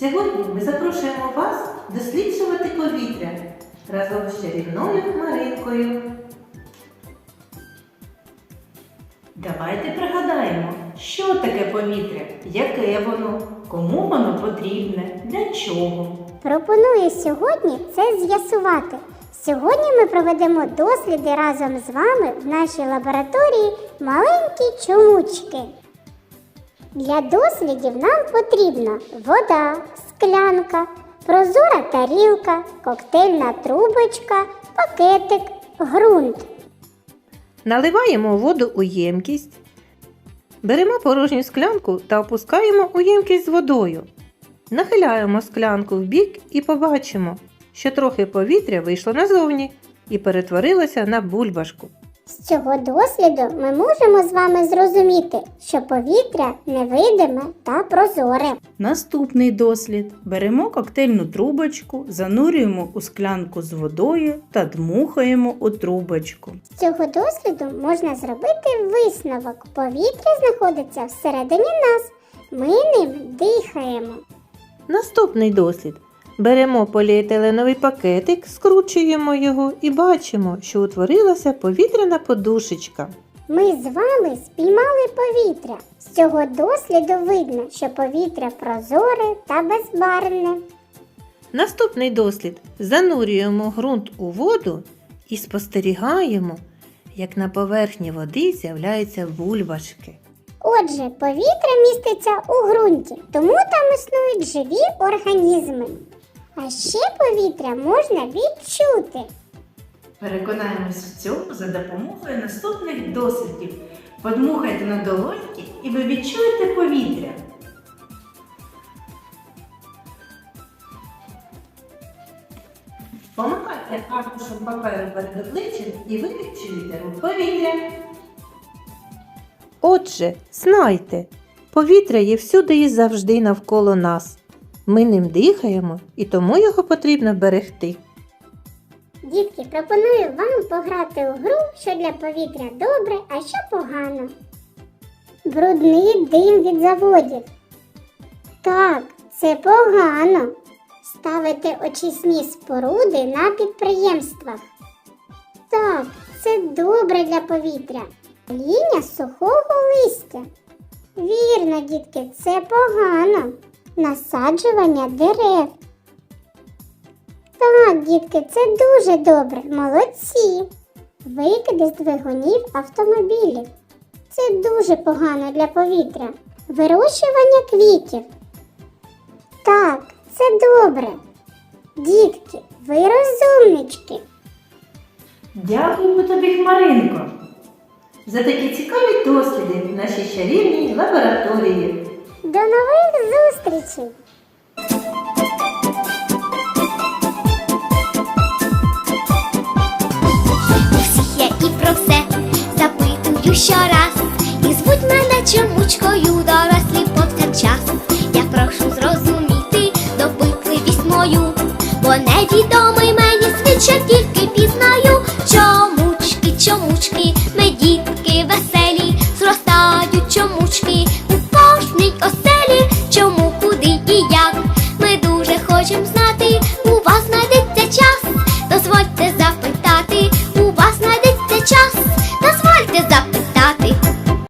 Сьогодні ми запрошуємо вас досліджувати повітря разом з чарівною Маринкою. Давайте пригадаємо, що таке повітря, яке воно, кому воно потрібне, для чого. Пропоную сьогодні це з'ясувати. Сьогодні ми проведемо досліди разом з вами в нашій лабораторії маленькі чомучки. Для дослідів нам потрібна вода, склянка, прозора тарілка, коктейльна трубочка, пакетик, ґрунт. Наливаємо воду у ємкість, беремо порожню склянку та опускаємо у ємкість з водою. Нахиляємо склянку в бік і побачимо, що трохи повітря вийшло назовні і перетворилося на бульбашку. З цього досліду ми можемо з вами зрозуміти, що повітря невидиме та прозоре. Наступний дослід. Беремо коктейльну трубочку, занурюємо у склянку з водою та дмухаємо у трубочку. З цього досліду можна зробити висновок. Повітря знаходиться всередині нас. Ми ним дихаємо. Наступний дослід. Беремо поліетиленовий пакетик, скручуємо його і бачимо, що утворилася повітряна подушечка. Ми з вами спіймали повітря. З цього досліду видно, що повітря прозоре та безбарвне. Наступний дослід. Занурюємо ґрунт у воду і спостерігаємо, як на поверхні води з'являються бульбашки. Отже, повітря міститься у ґрунті, тому там існують живі організми. А ще повітря можна відчути. Переконаємось в цьому за допомогою наступних дослідів. Подмухайте на долоньки і ви відчуєте повітря. Помагайте аркушем паперу перед обличчям і ви відчуєте рух повітря. Отже, знайте, повітря є всюди і завжди навколо нас. Ми ним дихаємо і тому його потрібно берегти. Дітки, пропоную вам пограти у гру, що для повітря добре, а що погано. Брудний дим від заводів. Так, це погано. Ставити очисні споруди на підприємствах. Так, це добре для повітря. Ління сухого листя. Вірно, дітки, це погано. Насаджування дерев. Так, дітки, це дуже добре. Молодці. Викиди з двигунів автомобілів. Це дуже погано для повітря. Вирощування квітів. Так, це добре. Дітки, ви розумнички. Дякуємо тобі, Хмаринко, за такі цікаві досліди в нашій чарівній лабораторії. До нових зустрічей! Всіх я і про все запитую щораз. І звуть мене чомучкою дорослі повсякчас. Я прошу зрозуміти допитливість мою, бо невідомий мені світ тільки пізнаю.